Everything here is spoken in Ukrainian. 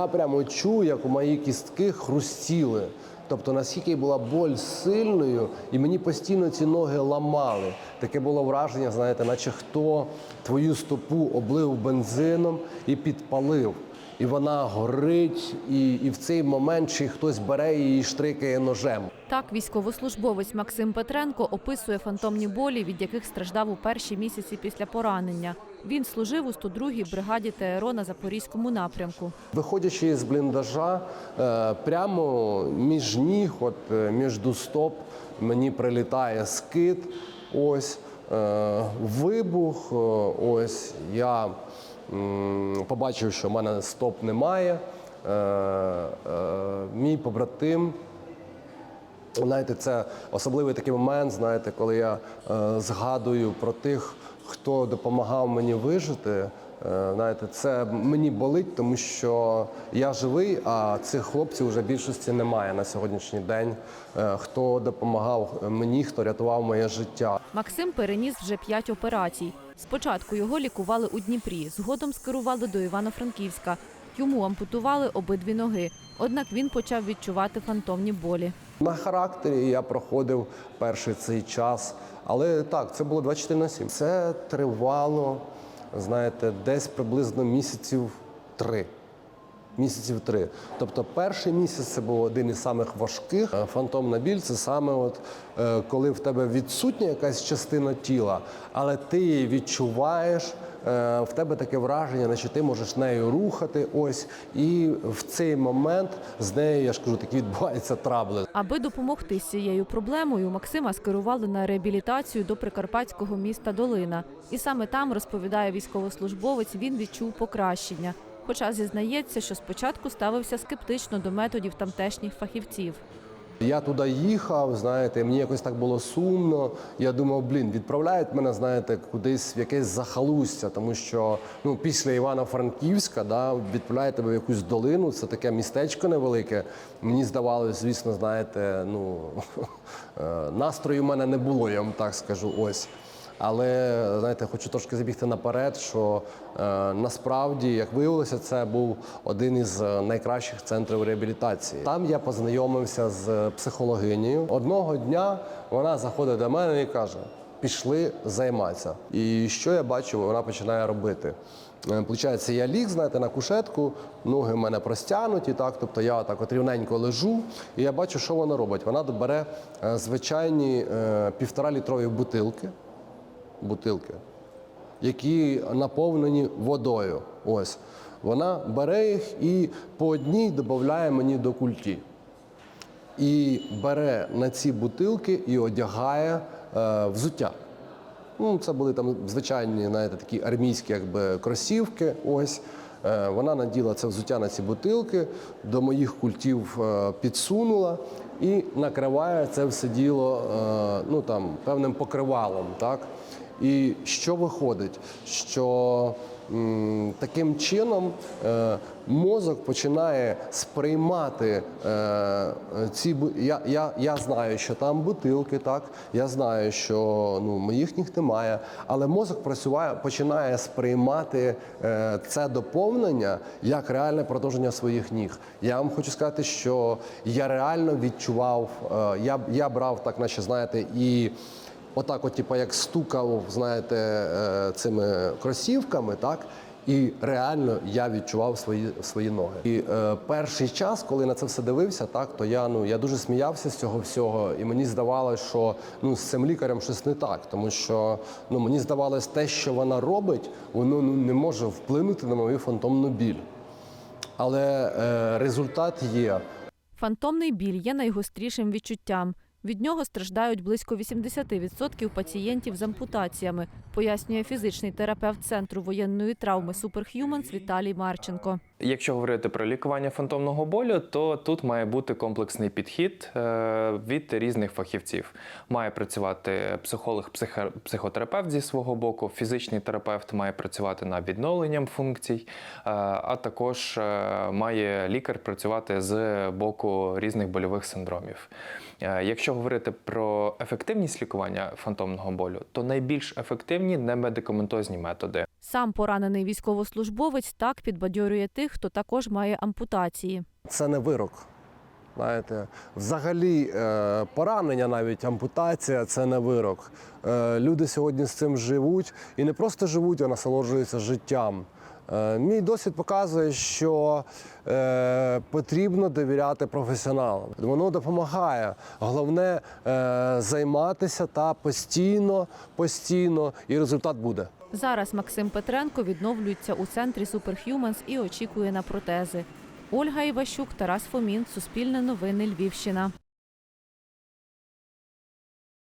я прямо чув, як у мої кістки хрустіли. Тобто наскільки була боль сильною, і мені постійно ці ноги ламали. Таке було враження, знаєте, наче хто твою стопу облив бензином і підпалив. І вона горить, і, і в цей момент ще хтось бере її і штрикає ножем. Так, військовослужбовець Максим Петренко описує фантомні болі, від яких страждав у перші місяці після поранення. Він служив у 102-й бригаді ТРО на Запорізькому напрямку. Виходячи з бліндажа, е, прямо між ніг, от е, між стоп, мені прилітає скид. Ось е, вибух. Ось я побачив, що в мене стоп немає. Е, е, Мій побратим Знаєте, це особливий такий момент, знаєте, коли я е, згадую про тих, хто допомагав мені вижити. Знаєте, це мені болить, тому що я живий, а цих хлопців вже більшості немає на сьогоднішній день. Хто допомагав мені, хто рятував моє життя. Максим переніс вже п'ять операцій. Спочатку його лікували у Дніпрі, згодом скерували до Івано-Франківська. Йому ампутували обидві ноги. Однак він почав відчувати фантомні болі. На характері я проходив перший цей час, але так, це було 24 на 7. Це тривало, знаєте, десь приблизно місяців три. Місяців три. Тобто перший місяць це був один із самих важких. Е, Фантомна біль це саме от е, коли в тебе відсутня якась частина тіла, але ти її відчуваєш. е, В тебе таке враження, наче ти можеш нею рухати. Ось і в цей момент з нею я ж кажу, такі відбуваються трабли. Аби допомогти з цією проблемою, Максима скерували на реабілітацію до прикарпатського міста Долина. І саме там, розповідає військовослужбовець, він відчув покращення. Хоча зізнається, що спочатку ставився скептично до методів тамтешніх фахівців. Я туди їхав, знаєте, мені якось так було сумно. Я думав, блін, відправляють мене, знаєте, кудись в якесь захалустя, тому що ну, після Івано-Франківська да, відправляють тебе в якусь долину, це таке містечко невелике. Мені здавалося, звісно, знаєте, ну е, настрою в мене не було, я вам так скажу. Ось. Але знаєте, хочу трошки забігти наперед, що е, насправді, як виявилося, це був один із е, найкращих центрів реабілітації. Там я познайомився з психологинею. Одного дня вона заходить до мене і каже: пішли займатися. І що я бачу, вона починає робити. Е, Получається, я ліг, знаєте, на кушетку, ноги в мене простягнуті, так, тобто я так от рівненько лежу, і я бачу, що вона робить. Вона бере е, звичайні е, літрові бутилки бутилки, які наповнені водою. Ось. Вона бере їх і по одній додає мені до культі. І бере на ці бутилки і одягає е, взуття. Ну, це були там звичайні, знаєте, такі армійські якби, кросівки. Ось. Е, вона наділа це взуття на ці бутилки, до моїх культів е, підсунула і накриває це все діло е, ну, там, певним покривалом. Так? І що виходить? Що таким чином е, мозок починає сприймати е, ці я, я, я знаю, що там бутилки, так я знаю, що ну моїх ніг немає, але мозок працює, починає сприймати е, це доповнення як реальне продовження своїх ніг. Я вам хочу сказати, що я реально відчував, я, я брав так, наче знаєте, і. Отак, от, типу, як стукав, знаєте, е, цими кросівками, так. І реально я відчував свої, свої ноги. І е, перший час, коли на це все дивився, так то я ну я дуже сміявся з цього всього, і мені здавалося, що ну з цим лікарем щось не так, тому що ну мені здавалось, те, що вона робить, воно ну не може вплинути на мою фантомну біль. Але е, результат є. Фантомний біль є найгострішим відчуттям. Від нього страждають близько 80% пацієнтів з ампутаціями, пояснює фізичний терапевт центру воєнної травми Superhumans Віталій Марченко. Якщо говорити про лікування фантомного болю, то тут має бути комплексний підхід е, від різних фахівців. Має працювати психолог, психо- психотерапевт зі свого боку, фізичний терапевт має працювати над відновленням функцій, е, а також е, має лікар працювати з боку різних больових синдромів. Якщо говорити про ефективність лікування фантомного болю, то найбільш ефективні немедикаментозні методи. Сам поранений військовослужбовець так підбадьорює тих, хто також має ампутації. Це не вирок. Знаєте, взагалі е, поранення, навіть ампутація це не вирок. Е, люди сьогодні з цим живуть і не просто живуть, а насолоджуються життям. Е, мій досвід показує, що е, потрібно довіряти професіоналам. Воно допомагає. Головне е, займатися та постійно, постійно, і результат буде. Зараз Максим Петренко відновлюється у центрі Superhumans і очікує на протези. Ольга Іващук, Тарас Фомін, Суспільне новини, Львівщина.